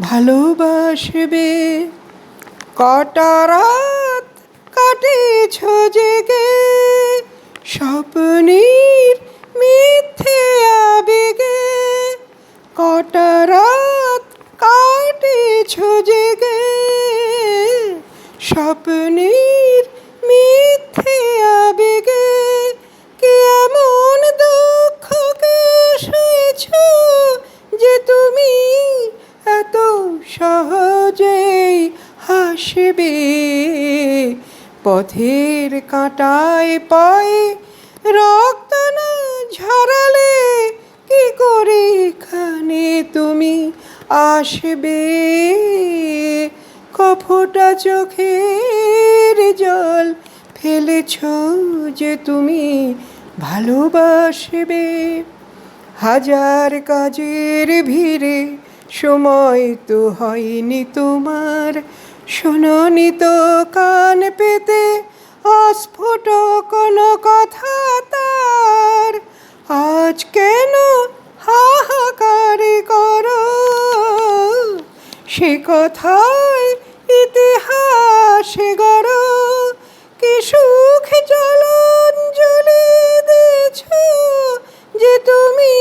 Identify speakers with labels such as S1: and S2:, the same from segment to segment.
S1: ভালোবাসবে। কটা রাত কাটেছ জেগে স্বপ্নের মিথ্যে আবেগে। কটা রাত কাটেছ জেগে স্বপ্নের পথের কাঁটায় পায়ে রক্ত না ঝরালে কি করে এখানে তুমি আসবে? কফটা চোখের জল ফেলেছ যে তুমি ভালোবাসবে। হাজার কাজের ভিড়ে সময় তো হয়নি তোমার শোনি তো কান পেতে, অস্ফুট কোনো কথা তার। আজ কেন হাহাকার করো? সে কথায় ইতিহাসে গড়, কি সুখ জলাঞ্জলি দিয়েছ যে তুমি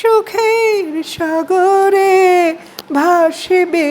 S1: সুখের সাগরে ভাসবে?